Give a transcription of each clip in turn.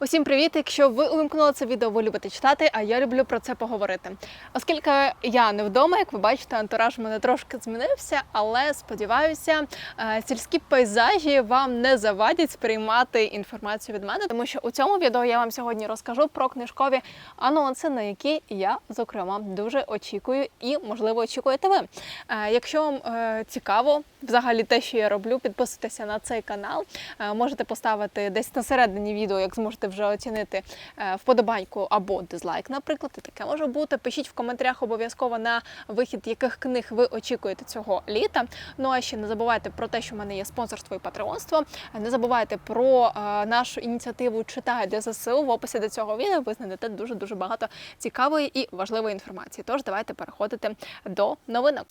Усім привіт! Якщо ви увімкнули це відео, ви любите читати, а я люблю про це поговорити. Оскільки я не вдома, як ви бачите, антураж в мене трошки змінився, але сподіваюся, е, сільські пейзажі вам не завадять сприймати інформацію від мене, тому що у цьому відео я вам сьогодні розкажу про книжкові анонси, на які я зокрема дуже очікую і можливо очікуєте ви. Е, Якщо вам е, цікаво взагалі те, що я роблю, підписуйтеся на цей канал. Можете поставити десь на середині відео, як зможете вже оцінити е, вподобайку або дизлайк, наприклад, і таке може бути. Пишіть в коментарях обов'язково на вихід, яких книг ви очікуєте цього літа. Ну а ще не забувайте про те, що в мене є спонсорство і патреонство. Не забувайте про е, нашу ініціативу Читай для. В описі до цього відео ви знайдете дуже дуже багато цікавої і важливої інформації. Тож давайте переходити до новинок.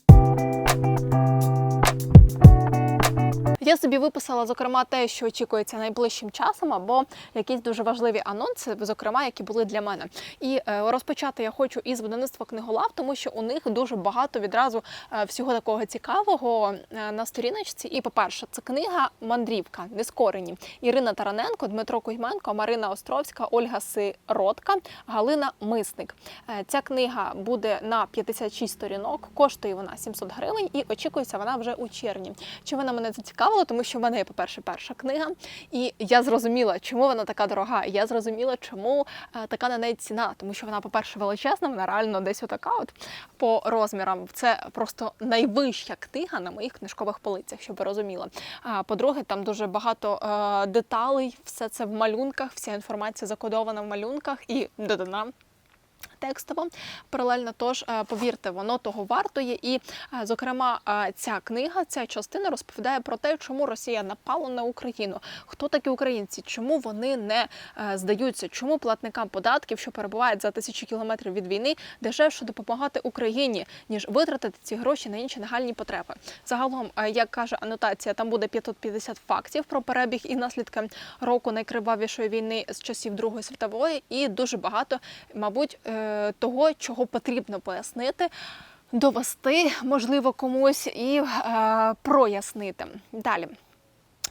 Я собі виписала, зокрема, те, що очікується найближчим часом, або якісь дуже важливі анонси, зокрема, які були для мене. І е, розпочати я хочу із видавництва книголав, тому що у них дуже багато відразу е, всього такого цікавого е, на сторіночці. І, по-перше, це книга Мандрівка Нескорені Ірина Тараненко, Дмитро Кузьменко, Марина Островська, Ольга Сиротка, Галина Мисник. Ця книга буде на 56 сторінок, коштує вона 700 гривень і очікується вона вже у червні. Чи вона мене зацікавила? Тому що в мене є, по-перше, перша книга, і я зрозуміла, чому вона така дорога. Я зрозуміла, чому е, така на неї ціна. Тому що вона, по-перше, величезна, вона реально десь отака от по розмірам. Це просто найвища книга на моїх книжкових полицях, щоб ви розуміли. А по-друге, там дуже багато е, деталей, все це в малюнках, вся інформація закодована в малюнках і додана текстово паралельно. Тож е, повірте, воно того вартує. І, е, зокрема, е, ця книга, ця частина розповідає про те, чому Росія напала на Україну, хто такі українці, чому вони не здаються, чому платникам податків, що перебувають за тисячі кілометрів від війни, дешевше допомагати Україні, ніж витратити ці гроші на інші нагальні потреби. Загалом, як каже анотація, там буде 550 фактів про перебіг і наслідки року найкривавішої війни з часів Другої світової, і дуже багато, мабуть, того, чого потрібно пояснити. Довести, можливо, комусь і е, прояснити. Далі.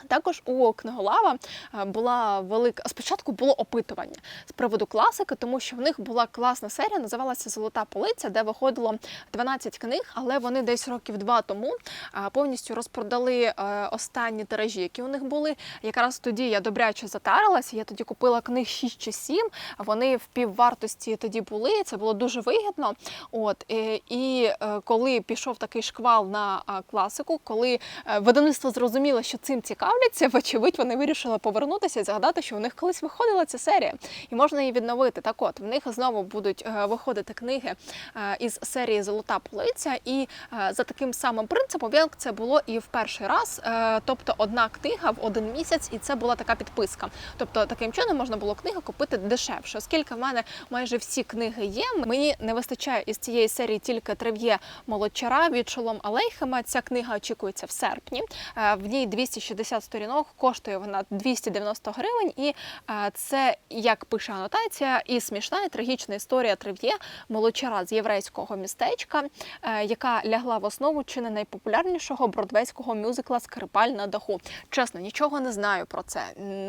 Також у книголава е, була велика. Спочатку було опитування з приводу класики, тому що в них була класна серія, називалася Золота полиця, де виходило 12 книг, але вони десь років два тому е, повністю розпродали е, останні тиражі, які у них були. Якраз тоді я добряче затарилася. Я тоді купила книг 6 чи 7, Вони в піввартості тоді були. Це було дуже вигідно. От і е, коли пішов такий шквал на класику, коли видавництво зрозуміло, що цим цікавляться, вочевидь, вони вирішили повернутися і згадати, що в них колись виходила ця серія, і можна її відновити. Так от в них знову будуть е, виходити книги е, із серії Золота полиця, і е, за таким самим принципом, як це було і в перший раз. Тобто одна книга в один місяць, і це була така підписка. Тобто таким чином можна було книгу купити дешевше, оскільки в мене майже всі книги є. Мені не вистачає із цієї серії тільки Трев'є Молодчара від Шолом Алейхема. Ця книга очікується в серпні. В ній 260 сторінок, коштує вона 290 гривень. І е, це, як пише анотація, і смішна, і трагічна історія Трев'є Молодчара з єврейського містечка, е, яка лягла в основу чи не найпопулярнішого бродвейського мюзикла Скрипаль на даху. Чесно, нічого не знаю про це.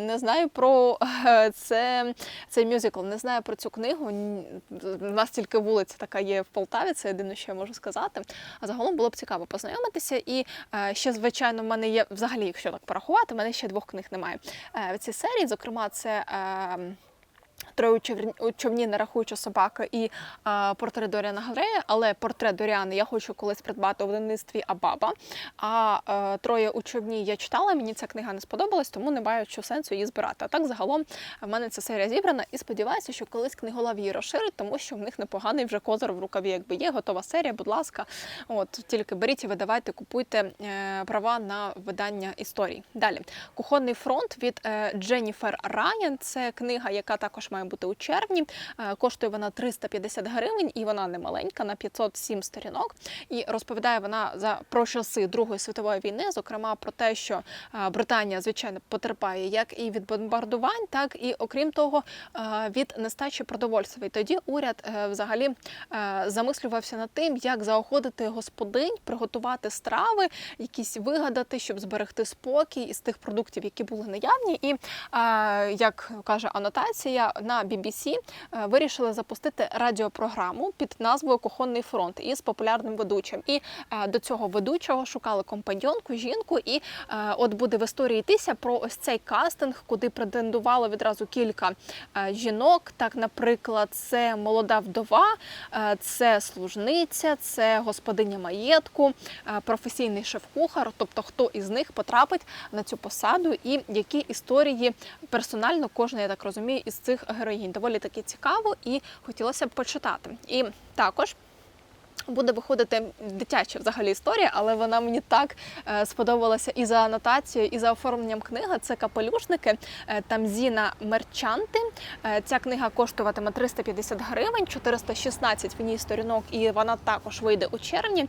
Не знаю про е, це, цей мюзикл, не знаю про цю книгу. У нас тільки вулиця така є в Полтаві, це єдине, що я можу сказати. А загалом було б цікаво познайомитися. І ще, звичайно, в мене є взагалі, якщо так порахувати, в мене ще двох книг немає. Е, в цій серії, зокрема, це. Е, Троє у човні, не рахуючи собака, і е, портрет Доріана Грея, але портрет Доріани я хочу колись придбати у видавництві Абаба. А е, троє у човні я читала, мені ця книга не сподобалась, тому не бачу сенсу її збирати. А так загалом в мене ця серія зібрана і сподіваюся, що колись книголав її розширить, тому що в них непоганий вже козир в рукаві, якби є готова серія, будь ласка. От тільки беріть і видавайте, купуйте е, права на видання історій. Далі кухонний фронт від е, Дженніфер Райан. Це книга, яка також має бути у червні. Е, Коштує вона 350 гривень, і вона не маленька, на 507 сторінок. І розповідає вона за про часи Другої світової війни, зокрема про те, що е, Британія звичайно потерпає як і від бомбардувань, так і окрім того е, від нестачі продовольства. І тоді уряд взагалі замислювався над тим, як заохотити господинь, приготувати страви, якісь вигадати, щоб зберегти спокій із тих продуктів, які були наявні. І як каже анотація, на BBC е, вирішили запустити радіопрограму під назвою Кухонний фронт із популярним ведучим. І е, до цього ведучого шукали компаньонку, жінку. І е, от буде в історії йтися про ось цей кастинг, куди претендувало відразу кілька жінок. Так, наприклад, це молода вдова, це служниця, це господиня маєтку, професійний шеф-кухар. Тобто, хто із них потрапить на цю посаду, і які історії персонально кожна, я так розумію, із цих героїнь. Доволі таки цікаво і хотілося б почитати. І також. Буде виходити дитяча взагалі історія, але вона мені так е, сподобалася і за анотацією, і за оформленням книги. Це капелюшники е, Тамзіна Мерчанти. Е, ця книга коштуватиме 350 гривень, 416 в ній сторінок, і вона також вийде у червні.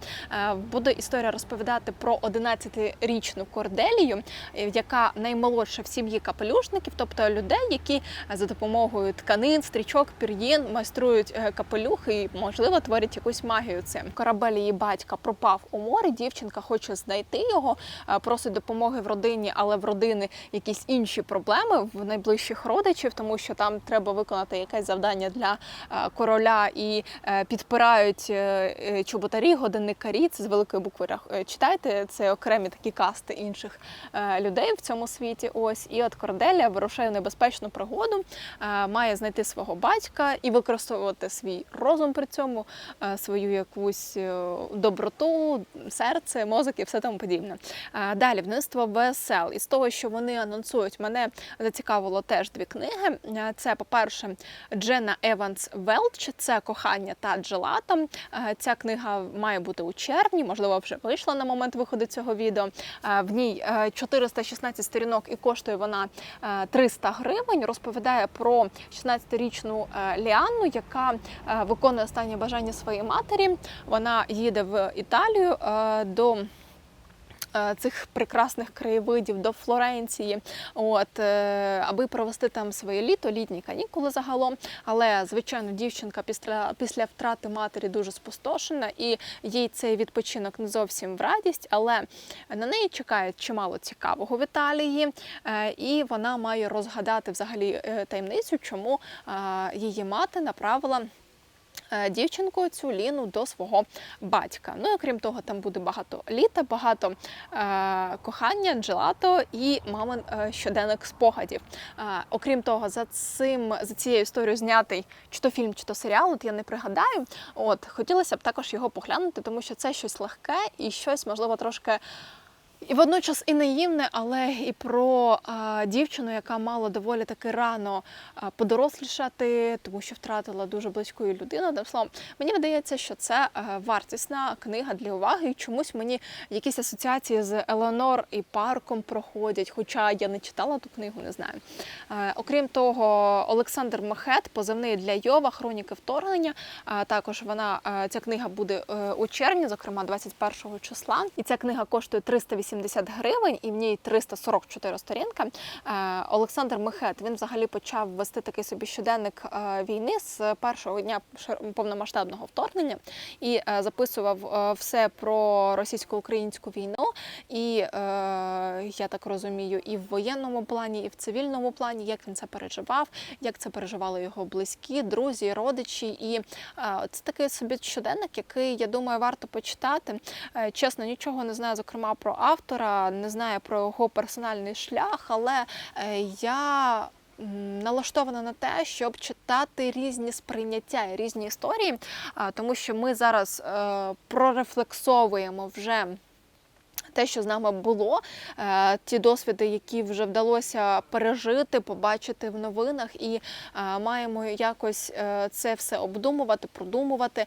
Буде історія розповідати про 11-річну Корделію, яка наймолодша в сім'ї капелюшників, тобто людей, які за допомогою тканин, стрічок, пір'їн майструють капелюхи і, можливо, творять якусь магію цим. Корабель її батька пропав у морі. Дівчинка хоче знайти його, е, просить допомоги в родині, але в родини якісь інші проблеми в найближчих родичів, тому що там треба виконати якесь завдання для е, короля і е, підпирають чоботарі, годинникарі. Це з великої букви читайте. Це окремі такі касти інших людей в цьому світі. Ось і от Корделія вирушає небезпечну пригоду, має знайти свого батька і використовувати свій розум при цьому, свою якусь е, доброту, серце, мозок і все тому подібне. Е, Далі вниство ВСЛ. Із того, що вони анонсують, мене зацікавило теж дві книги. Е, Це, по-перше, Дженна Еванс Велч, це кохання та джелата. Е, Ця книга має бути у червні, можливо, вже вийшла на момент виходу цього відео. Е, В ній е, 416 сторінок і коштує вона е, 300 гривень. Розповідає про 16-річну е, Ліанну, яка е, виконує останнє бажання своєї матері. Вона їде в Італію е, до. е, Цих прекрасних краєвидів до Флоренції, от е, аби провести там своє літо, літні канікули загалом. Але звичайно, дівчинка після після втрати матері дуже спустошена, і їй цей відпочинок не зовсім в радість, але на неї чекає чимало цікавого в Італії, і вона має розгадати взагалі таємницю, чому її мати направила. Е, Дівчинку цю Ліну до свого батька. Ну і окрім того, там буде багато літа, багато е, кохання, джелато і мамин е, щоденник спогадів. Окрім того, за цим за цією історією знятий чи то фільм, чи то серіал, от я не пригадаю. От хотілося б також його поглянути, тому що це щось легке і щось, можливо, трошки. І водночас і наївне, але і про а, дівчину, яка мала доволі таки рано а, подорослішати, тому що втратила дуже близьку людину. Одним словом, мені видається, що це а, вартісна книга для уваги. І чомусь мені якісь асоціації з Елеонор і парком проходять, хоча я не читала ту книгу, не знаю. Е, окрім того, Олександр Махет, позивний для Йова, хроніки вторгнення. А, також вона е, ця книга буде е, у червні, зокрема 21 числа. І ця книга коштує 380 гривень, і в ній 344 сторінка. Е, Олександр Мехет він взагалі почав вести такий собі щоденник е, війни з першого дня повномасштабного вторгнення і е, записував все про російсько-українську війну. І я так розумію, і в воєнному плані, і в цивільному плані, як він це переживав, як це переживали його близькі, друзі, родичі. І це такий собі щоденник, який я думаю, варто почитати. Чесно, нічого не знаю, зокрема про автора, не знаю про його персональний шлях, але е, я. Налаштована на те, щоб читати різні сприйняття і різні історії, тому що ми зараз е, прорефлексовуємо вже те, що з нами було, е, ті досвіди, які вже вдалося пережити, побачити в новинах, і е, маємо якось е, це все обдумувати, продумувати.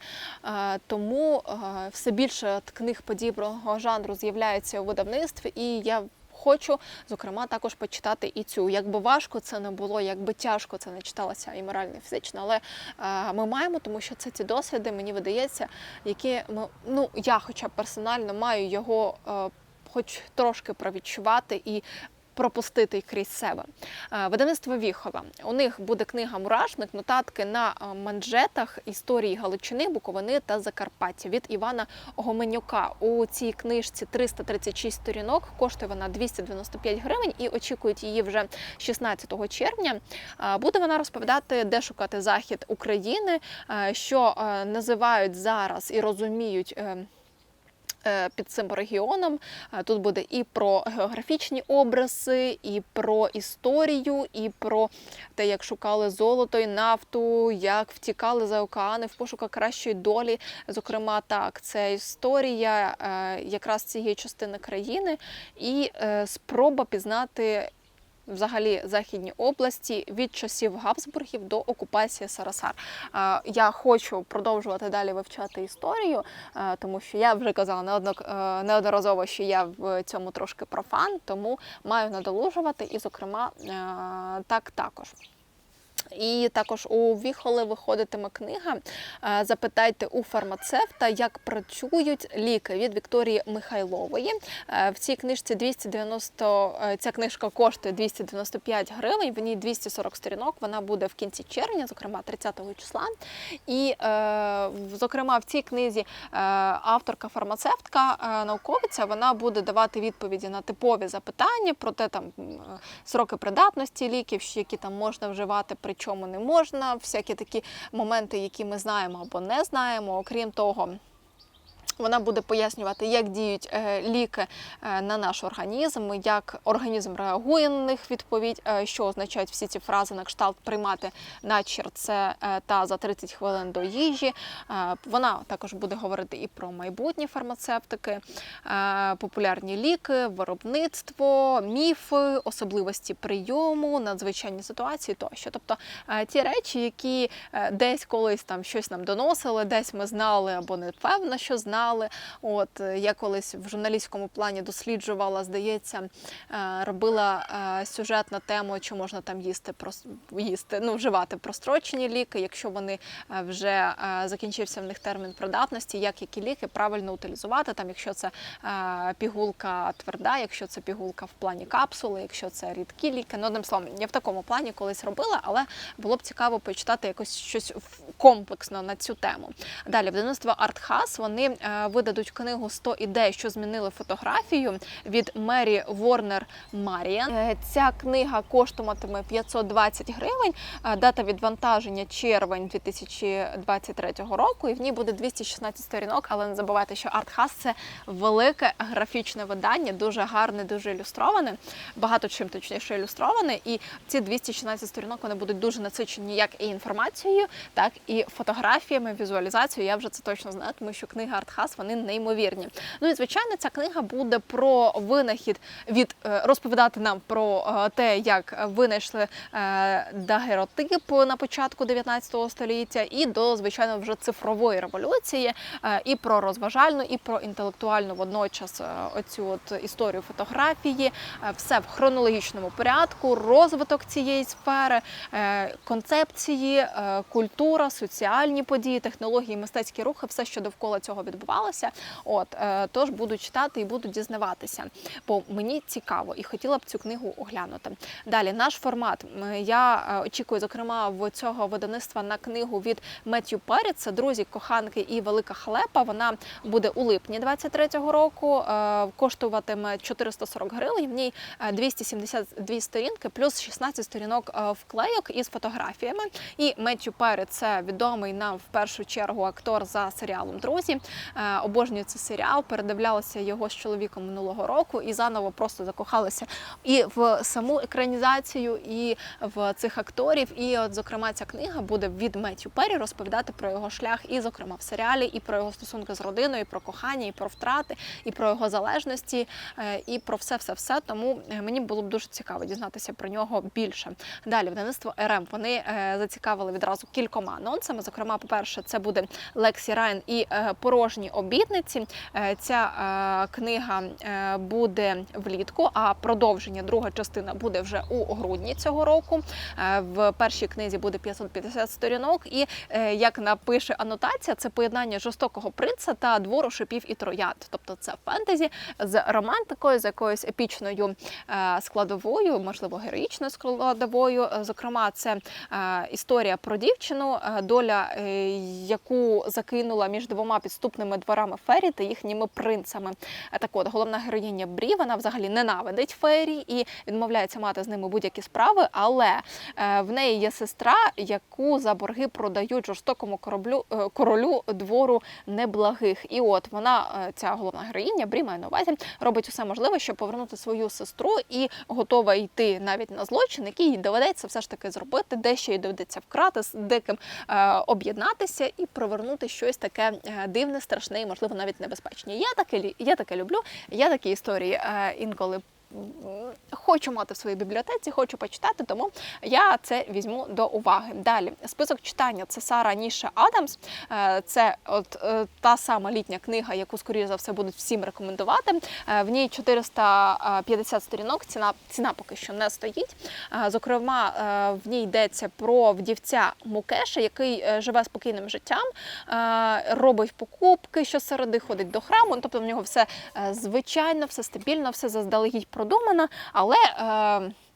Тому все більше книг подібного жанру з'являється у видавництві, і я хочу, зокрема, також почитати і цю. Якби важко це не було, якби тяжко це не читалося і морально, і фізично, але е, ми маємо, тому що це ті досвіди, мені видається, які ми, ну я, хоча б персонально маю його. Е, Хоч трошки провідчувати і пропустити крізь себе. Е, Видавництво Віхова. У них буде книга Мурашник, нотатки на е, манжетах історії Галичини, Буковини та Закарпаття від Івана Гоменюка. У цій книжці 336 сторінок. Коштує вона 295 гривень і очікують її вже 16 червня. Е, Буде вона розповідати, де шукати захід України, що називають зараз і розуміють. Е, Під цим регіоном Е, тут буде і про географічні образи, і про історію, і про те, як шукали золото і нафту, як втікали за океани в пошуках кращої долі. Зокрема, так, це історія е, якраз цієї частини країни, і спроба пізнати. Взагалі західні області від часів Габсбургів до окупації. Е, Я хочу продовжувати далі вивчати історію, тому що я вже казала е, неодноразово, що я в цьому трошки профан, тому маю надолужувати, і, зокрема, е, так також. І також у Віхоле виходитиме книга е, Запитайте у фармацевта, як працюють ліки від Вікторії Михайлової. Е, В цій книжці 290, е, ця книжка коштує 295 гривень, в ній 240 сторінок. Вона буде в кінці червня, зокрема 30 числа. І, зокрема, в цій книзі авторка фармацевтка, е, науковиця, вона буде давати відповіді на типові запитання про те, там сроки придатності ліків, які там можна вживати, при чому не можна, всякі такі моменти, які ми знаємо або не знаємо. Окрім того. Вона буде пояснювати, як діють е, ліки е, на наш організм, як організм реагує на них відповідь, е, що означають всі ці фрази на кшталт приймати начір це е, та за 30 хвилин до їжі. Вона також буде говорити і про майбутні фармацевтики, популярні ліки, виробництво, міфи, особливості прийому, надзвичайні ситуації тощо. Тобто ті речі, які десь колись там щось нам доносили, десь ми знали або не певно, що знали. От е, я колись в журналістському плані досліджувала, здається, е, робила е, сюжет на тему, чи можна там їсти їсти, ну вживати прострочені ліки, якщо вони вже закінчився в них термін придатності, як які ліки правильно утилізувати, там, якщо це пігулка тверда, якщо це пігулка в плані капсули, якщо це рідкі ліки. Ну, одним словом, я в такому плані колись робила, але було б цікаво почитати якось щось комплексно на цю тему. Далі, видавництво Артхас вони видадуть книгу «100 ідей, що змінили фотографію від Мері Ворнер Маріан. Е, Ця книга коштуватиме 520 гривень. Е, Дата відвантаження червень 2023 року, і в ній буде 216 сторінок. Але не забувайте, що Артхас це велике графічне видання, дуже гарне, дуже ілюстроване, багато чим точніше ілюстроване. І ці 216 сторінок вони будуть дуже насичені як і інформацією, так і фотографіями, візуалізацією. Я вже це точно знаю, тому що книга Артхас вони неймовірні. Ну і звичайно, ця книга буде про винахід від е, розповідати нам про е, те, як винайшли е, дагеротип на початку 19 століття, і до звичайно вже цифрової революції, і про розважальну, і про інтелектуальну водночас оцю от історію фотографії, все в хронологічному порядку, розвиток цієї сфери, концепції, культура, соціальні події, технології, мистецькі рухи, все, що довкола цього відбувалося. От е, тож буду читати і буду дізнаватися, бо мені цікаво і хотіла б цю книгу оглянути. Далі наш формат. Я е, очікую, зокрема, в цього видавництва на книгу від Меттью Перрі. Друзі, коханки і велика халепа. Вона буде у липні 23-го року. е, Коштуватиме 440 гривень. В ній е, 272 сторінки, плюс 16 сторінок вклейок із фотографіями. І Меттью Перрі – це відомий нам в першу чергу актор за серіалом Друзі. Обожнюю цей серіал. Передивлялася його з чоловіком минулого року і заново просто закохалася і в саму екранізацію, і в цих акторів. І, от, зокрема, ця книга буде від Меттью Перрі розповідати про його шлях, і, зокрема, в серіалі, і про його стосунки з родиною, і про кохання, і про втрати, і про його залежності, е, і про все, все, все. Тому е, мені було б дуже цікаво дізнатися про нього більше. Далі видавництво РМ вони е, зацікавили відразу кількома анонсами. Зокрема, по-перше, це буде Лексі Райн і порожні Небезпечні обітниці. Е, Ця е, книга е, буде влітку, а продовження, друга частина буде вже у грудні цього року. В першій книзі буде 550 сторінок, і як напише анотація, це поєднання жорстокого принца та двору шипів і троянд. Тобто це фентезі з романтикою, з якоюсь епічною складовою, можливо, героїчною складовою. Зокрема, це історія про дівчину, доля яку закинула між двома підступними дворами фері та їхніми принцами. Так от, головна героїня Брі, вона взагалі ненавидить фері і відмовляється мати з ними будь-які справи, але е, в неї є сестра, яку за борги продають жорстокому кораблю е, королю двору неблагих. І от вона, е, ця головна героїня, Брі має на увазі, робить усе можливе, щоб повернути свою сестру, і готова йти навіть на злочин, який їй доведеться все ж таки зробити, дещо їй доведеться вкрати, з деким е, об'єднатися і провернути щось таке дивне, страшне і, можливо, навіть небезпечні. Я таке я таке люблю. Я такі історії е, інколи. Хочу мати в своїй бібліотеці, хочу почитати, тому я це візьму до уваги. Далі список читання це Сара Ніша Адамс. Е, Це от е, та сама літня книга, яку скоріше за все будуть всім рекомендувати. Е, В ній 450 сторінок. Ціна ціна поки що не стоїть. Зокрема, в ній йдеться про вдівця Мукеша, який живе спокійним життям, робить покупки щосереди, ходить до храму. Ну, Тобто в нього все звичайно, все стабільно, все заздалегідь продумано, але. Е,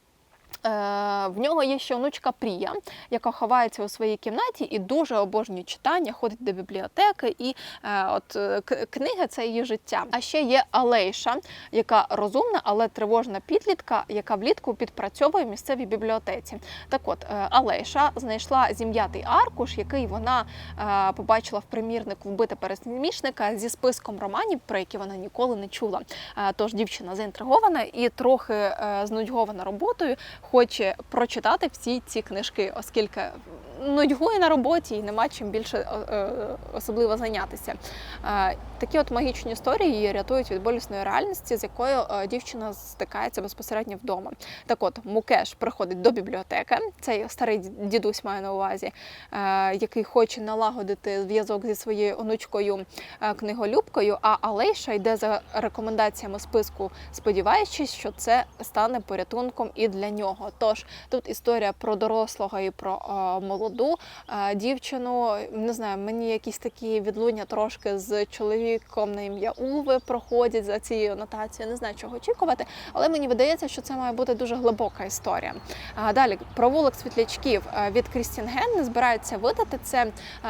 В нього є ще онучка Прія, яка ховається у своїй кімнаті і дуже обожнює читання, ходить до бібліотеки. І е, от е, книга це її життя. А ще є Алейша, яка розумна, але тривожна підлітка, яка влітку підпрацьовує в місцевій бібліотеці. Так от е, Алейша знайшла зім'ятий аркуш, який вона е, побачила в примірнику вбити пересмішника зі списком романів, про які вона ніколи не чула. Е, Тож дівчина заінтригована і трохи е, знудьгована роботою, хоче прочитати всі ці книжки, оскільки нудьгує на роботі і нема чим більше е, е, особливо зайнятися. Е, Такі от магічні історії її рятують від болісної реальності, з якою дівчина стикається безпосередньо вдома. Так от Мукеш приходить до бібліотеки, цей старий дідусь має на увазі, який хоче налагодити зв'язок зі своєю онучкою книголюбкою. А Алейша йде за рекомендаціями списку, сподіваючись, що це стане порятунком і для нього. Тож тут історія про дорослого і про е, молоду е, дівчину. Не знаю, мені якісь такі відлуння трошки з чоловіком на ім'я Уве проходять за цією анотацією. Не знаю, чого очікувати, але мені видається, що це має бути дуже глибока історія. Далі провулок світлячків е, від Крістін Ген збирається видати. Це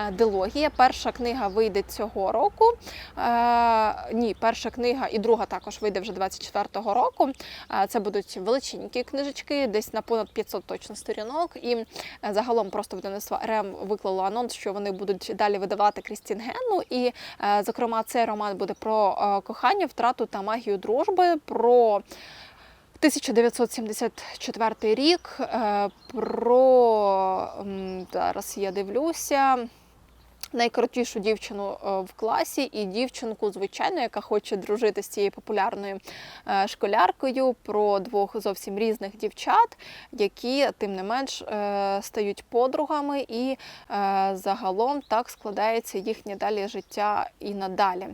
е, дилогія. Перша книга вийде цього року. Ні, перша книга і друга також вийде вже 24-го року. Це будуть величенькі книжечки, десь на понад 500 точно сторінок. І загалом просто видавництво РМ виклало анонс, що вони будуть далі видавати Крістін Генну. І, е, зокрема, цей роман буде про е, кохання, втрату та магію дружби. про 1974 рік е, про зараз я дивлюся. Найкрутішу дівчину е, в класі і дівчинку, звичайно, яка хоче дружити з цією популярною е, школяркою про двох зовсім різних дівчат, які тим не менш е, стають подругами, і загалом так складається їхнє далі життя і надалі.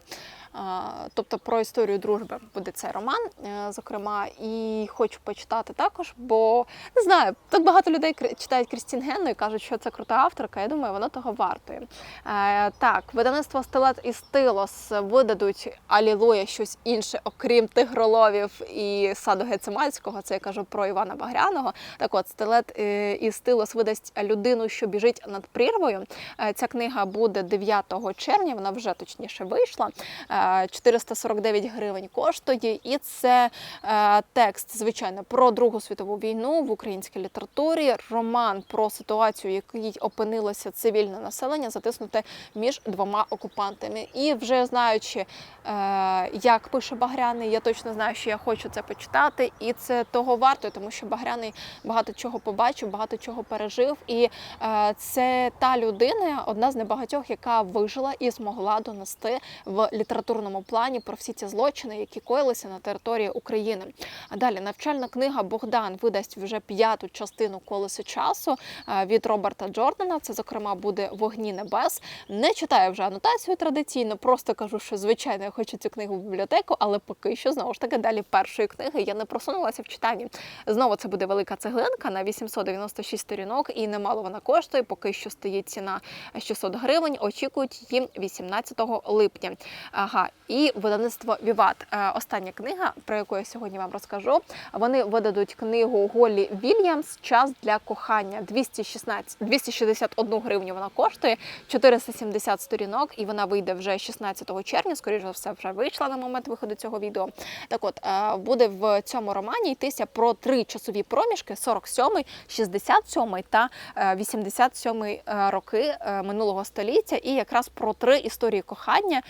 Тобто про історію дружби буде цей роман, е, зокрема, і хочу почитати також, бо не знаю, так багато людей читають Крістін Генну і кажуть, що це крута авторка. Я думаю, вона того вартує. Е, Так, видавництво Стилет і Стилос видадуть Алілуя щось інше, окрім тигроловів і саду Гецимальського. Це я кажу про Івана Багряного. Так от Стилет е, і Стилос видасть людину, що біжить над прірвою. Е, Ця книга буде 9 червня, вона вже точніше вийшла. Е, 449 гривень коштує, і це е, текст, звичайно, про Другу світову війну в українській літературі, роман про ситуацію, в якій опинилося цивільне населення, затиснуте між двома окупантами. І вже знаючи, е, як пише Багряний, я точно знаю, що я хочу це почитати, і це того варто, тому що Багряний багато чого побачив, багато чого пережив. І е, це та людина, одна з небагатьох, яка вижила і змогла донести в літературну літературному плані про всі ці злочини, які коїлися на території України. А далі навчальна книга Богдан видасть вже п'яту частину колеса часу е, від Роберта Джордана. Це, зокрема, буде вогні небес. Не читаю вже анотацію традиційно, просто кажу, що звичайно я хочу цю книгу в бібліотеку, але поки що знову ж таки далі першої книги я не просунулася в читанні. Знову це буде велика цеглинка на 896 сторінок, і немало вона коштує. Поки що стоїть ціна 600 гривень. Очікують її 18 липня. Ага, і видавництво Віват. Е, Остання книга, про яку я сьогодні вам розкажу. Вони видадуть книгу Голі Вільямс Час для кохання. 216, 261 гривню вона коштує, 470 сторінок, і вона вийде вже 16 червня. Скоріше за все, вже вийшла на момент виходу цього відео. Так от е, буде в цьому романі йтися про три часові проміжки: 47, 67 та е, 87 е, роки минулого століття, і якраз про три історії кохання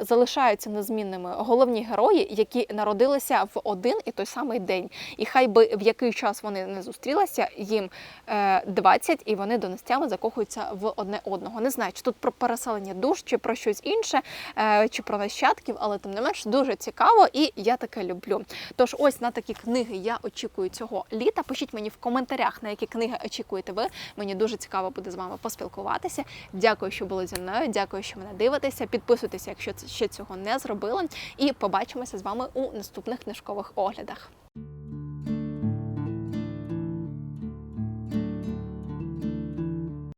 залишаються незмінними головні герої, які народилися в один і той самий день. І хай би в який час вони не зустрілися, їм е, 20, і вони донестями закохуються в одне одного. Не знаю, чи тут про переселення душ, чи про щось інше, е, чи про нащадків, але тим не менш дуже цікаво, і я таке люблю. Тож, ось на такі книги я очікую цього літа. Пишіть мені в коментарях, на які книги очікуєте ви. Мені дуже цікаво буде з вами поспілкуватися. Дякую, що були зі мною. Дякую, що мене дивитеся. Підписуйтеся, якщо це- ще цього не зробила. І побачимося з вами у наступних книжкових оглядах.